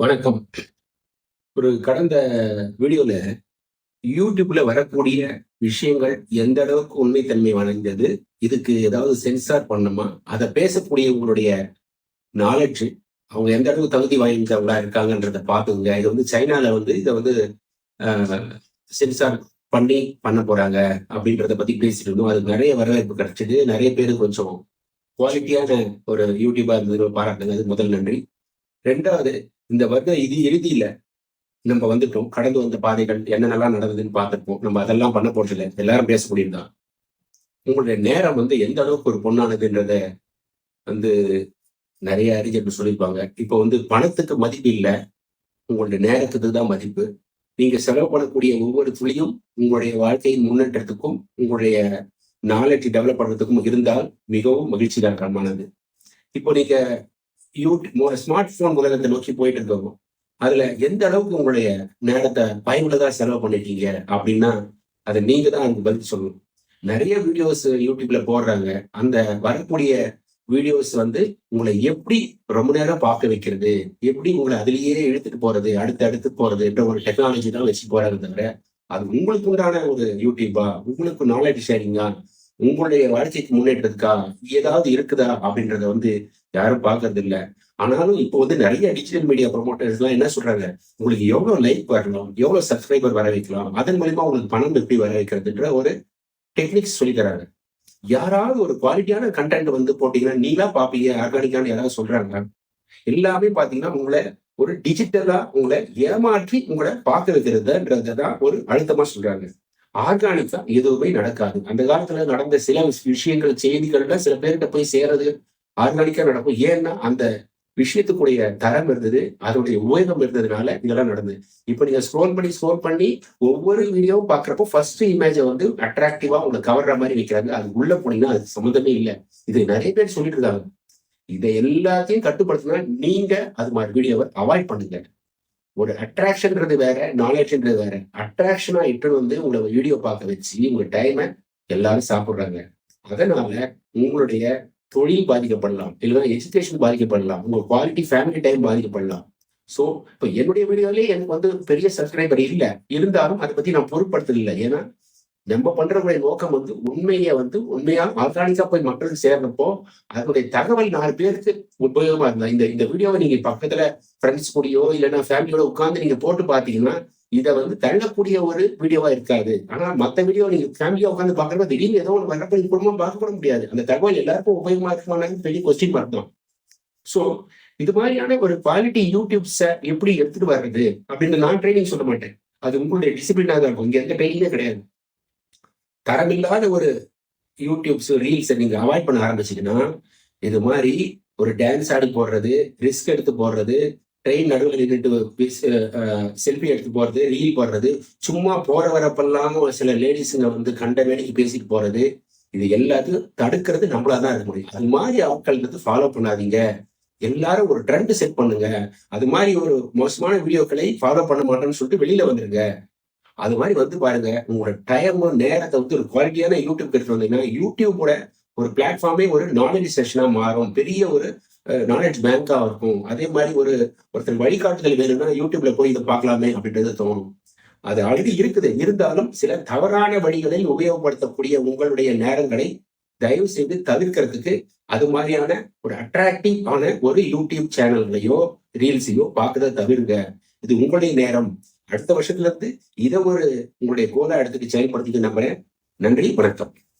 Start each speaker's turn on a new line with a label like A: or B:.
A: வணக்கம். ஒரு கடந்த வீடியோல யூடியூப்ல வரக்கூடிய விஷயங்கள் எந்த அளவுக்கு உண்மைத்தன்மை வளைந்தது இதுக்கு ஏதாவது சென்சார் பண்ணுமா அதை பேசக்கூடிய உங்களுடைய நாலேஜ் அவங்க எந்த அளவுக்கு தகுதி வாய்ந்தவங்களா இருக்காங்கன்றத பார்த்துங்க. இது வந்து சைனால வந்து இதை வந்து சென்சார் பண்ணி பண்ண போறாங்க அப்படின்றத பத்தி பேசிட்டு இருந்தோம். அதுக்கு நிறைய வரவேற்பு கிடைச்சது. நிறைய பேர் கொஞ்சம் குவாலிட்டியான ஒரு யூடியூபா இருந்தது பாராட்டுங்க. அது முதல் நன்றி. ரெண்டாவது இந்த வருடம் இது இறுதியில நம்ம வந்துட்டோம் கடந்து வந்த பாதைகள் என்னென்னலாம் நடந்ததுன்னு பார்த்துருப்போம். நம்ம அதெல்லாம் பண்ண போறதில்லை. எல்லாரும் பேசக்கூடியதுதான் உங்களுடைய நேரம் வந்து எந்த அளவுக்கு ஒரு பொண்ணானதுன்றத வந்து நிறைய அறிஞர்கள் சொல்லியிருப்பாங்க. இப்போ வந்து பணத்துக்கு மதிப்பு இல்லை. உங்களுடைய நேரத்துக்கு தான் மதிப்பு. நீங்க செலவு பண்ணக்கூடிய ஒவ்வொரு துளியும் உங்களுடைய வாழ்க்கையின் முன்னேற்றத்துக்கும் உங்களுடைய நாலேஜ் டெவலப் பண்ணுறதுக்கும் இருந்தால் மிகவும் மகிழ்ச்சிகரமானது. இப்போ நீங்க யூடியூப் ஸ்மார்ட் போன் உலகத்தை நோக்கி போயிட்டு இருக்கோம் அதுல எந்த அளவுக்கு உங்களுடைய நேரத்தை பயனுள்ளதா செலவு பண்ணிட்டீங்க அப்படின்னா அதை நீங்க தான் அதுக்கு பதில் சொல்லணும். நிறைய வீடியோஸ் யூடியூப்ல போடுறாங்க. அந்த வரக்கூடிய வீடியோஸ் வந்து உங்களை எப்படி ரொம்ப நேரம் பார்க்க வைக்கிறது? எப்படி உங்களை அதுலேயே இழுத்துட்டு போறது? அடுத்து அடுத்து போறது என்ற ஒரு டெக்னாலஜி தான் வச்சு போறாங்க தவிர அது உங்களுக்கு உண்டான ஒரு யூடியூபா? உங்களுக்கு நாலேஜ் ஷேரிங்கா உங்களுடைய வளர்ச்சிக்கு முன்னேற்றத்துக்கா? ஏதாவது இருக்குதா? அப்படின்றத வந்து யாரும் பாக்குறது இல்ல ஆனாலும் இப்போ வந்து நிறைய டிஜிட்டல் மீடியா ப்ரொமோட்டர்ஸ் எல்லாம் என்ன சொல்றாங்க? உங்களுக்கு எவ்வளவு லைக் வரலாம் எவ்வளவு சப்ஸ்கிரைபர் வர வைக்கலாம் அதன் மூலியமா உங்களுக்கு பணம் எப்படி வர வைக்கிறதுன்ற ஒரு டெக்னிக்ஸ் சொல்லி தராங்க. யாராவது ஒரு குவாலிட்டியான கண்டென்ட் வந்து போட்டீங்கன்னா நீங்களா பாப்பீங்க ஆர்கானிக்கான யாராவது சொல்றாங்க எல்லாமே பாத்தீங்கன்னா உங்களை ஒரு டிஜிட்டலா உங்களை ஏமாற்றி உங்களை பார்க்க வைக்கிறதுன்றதான் ஒரு அழுத்தமா சொல்றாங்க. ஆர்கானிக்கா எதுவுமே நடக்காது. அந்த காலத்துல நடந்த சில விஷயங்கள் செய்திகள்ல சில பேர்கிட்ட போய் சேரது ஆர்கானிக்கா நடக்கும். ஏன்னா அந்த விஷயத்துக்குடைய தரம் இருந்தது அதனுடைய உபயோகம் இருந்ததுனால இதெல்லாம் நடந்தது. இப்போ நீங்க ஸ்க்ரோல் பண்ணி ஸ்க்ரோல் பண்ணி ஒவ்வொரு வீடியோவும் பாக்குறப்போ ஃபர்ஸ்ட் இமேஜை வந்து அட்ராக்டிவா உங்களை கவர்ற மாதிரி வைக்கிறாங்க. அது உள்ள போனீங்கன்னா அது சம்மந்தமே இல்லை. இது நிறைய பேர் சொல்லிட்டு இருக்காங்க. இதை எல்லாத்தையும் கட்டுப்படுத்தினா நீங்க அது மாதிரி வீடியோவை அவாய்ட் பண்ணுங்க. ஒரு அட்ராக்ஷன்ன்றது வேற நாலேஜ்ன்றது வேற. அட்ராக்ஷனா இட்டு வந்து உங்களை வீடியோ பார்க்க வச்சு உங்க டைமை எல்லாரும் சாப்பிடுறாங்க. அதனால உங்களுடைய தொழில் பாதிக்கப்படலாம் இல்லைன்னா எஜுகேஷன் பாதிக்கப்படலாம் உங்க குவாலிட்டி ஃபேமிலி டைம் பாதிக்கப்படலாம். ஸோ இப்போ என்னுடைய வீடியோலேயே எனக்கு வந்து பெரிய சப்ஸ்கிரைபர் இல்லை. இருந்தாலும் அதை பத்தி நான் பொருட்படுத்தல ஏன்னா நம்ம பண்றவங்களுடைய நோக்கம் வந்து உண்மையை வந்து உண்மையா ஆர்கானிக்கா போய் மக்களுக்கு சேர்றப்போ அதனுடைய தகவல் நாலு பேருக்கு உபயோகமா இருந்தா இந்த இந்த வீடியோவை நீங்க பக்கத்துல ஃப்ரெண்ட்ஸ் கூடயோ இல்லைன்னா ஃபேமிலியோட உட்காந்து நீங்க போட்டு பாத்தீங்கன்னா இதை வந்து தள்ளக்கூடிய ஒரு வீடியோவா இருக்காது. ஆனா மத்த வீடியோ நீங்க ஃபேமிலியா உட்காந்து பாக்குறப்ப திடீர்னு ஏதோ ஒன்று வரப்ப குடும்பம் பார்க்கப்பட முடியாது. அந்த தகவல் எல்லாருக்கும் உபயோகமா இருக்குமானு பெரிய கொஸ்டின் மார்க் தான். ஸோ இது மாதிரியான ஒரு குவாலிட்டி யூடியூப்ஸை எப்படி எடுத்துட்டு வர்றது அப்படின்னு நான் ட்ரைனிங் சொல்ல மாட்டேன். அது உங்களுடைய டிசிப்ளினா தான் இருக்கும். இங்க எந்த ட்ரைனிங்கே கிடையாது. தரமில்லாத ஒரு யூடியூப்ஸ் ரீல்ஸை நீங்க அவாய்ட் பண்ண ஆரம்பிச்சிங்கன்னா இது மாதிரி ஒரு டான்ஸ் ஆடி போடுறது ரிஸ்க் எடுத்து போடுறது ட்ரெயின் நடுவில் நின்றுட்டு செல்ஃபி எடுத்து போறது ரீல் போடுறது. சும்மா போற வரப்பெல்லாம் சில லேடிஸுங்க வந்து கண்ட வேலைக்கு பேசிட்டு போறது. இது எல்லாத்தையும் தடுக்கிறது நம்மளாதான் இருக்க முடியும். அது மாதிரி ஆட்கள் வந்து ஃபாலோ பண்ணாதீங்க. எல்லாரும் ஒரு ட்ரெண்ட் செட் பண்ணுங்க. அது மாதிரி ஒரு மோசமான வீடியோக்களை ஃபாலோ பண்ண மாட்டேன்னு சொல்லிட்டு வெளியில வந்துருங்க. அது மாதிரி வந்து பாருங்க. உங்களோட டைம் நேரத்தை வந்து ஒரு குவாலிட்டியான யூடியூப் எடுத்து வந்தீங்கன்னா யூடியூபோட ஒரு பிளாட்ஃபார்மே ஒரு நாலேஜ் செஷனா மாறும். பெரிய ஒரு நாலேஜ் பேங்காக இருக்கும். அதே மாதிரி ஒரு ஒருத்தர் வழிகாட்டுதல் வேணும்னா யூடியூப்ல போய் இதை பார்க்கலாமே அப்படின்றது தோணும். அது ஆல்ரெடி இருக்குது. இருந்தாலும் சில தவறான வழிகளில் உபயோகப்படுத்தக்கூடிய உங்களுடைய நேரங்களை தயவு செய்து தவிர்க்கிறதுக்கு அது மாதிரியான ஒரு அட்ராக்டிவ் ஆன ஒரு யூடியூப் சேனல்களையோ ரீல்ஸையோ பார்க்கறத தவிர்ங்க. இது உங்களுடைய நேரம். அடுத்த வருஷத்துல இருந்து இதை ஒரு உங்களுடைய கோலா எடுத்துட்டு செயல்படுத்திட்டு நம்புறேன். நன்றி வணக்கம்.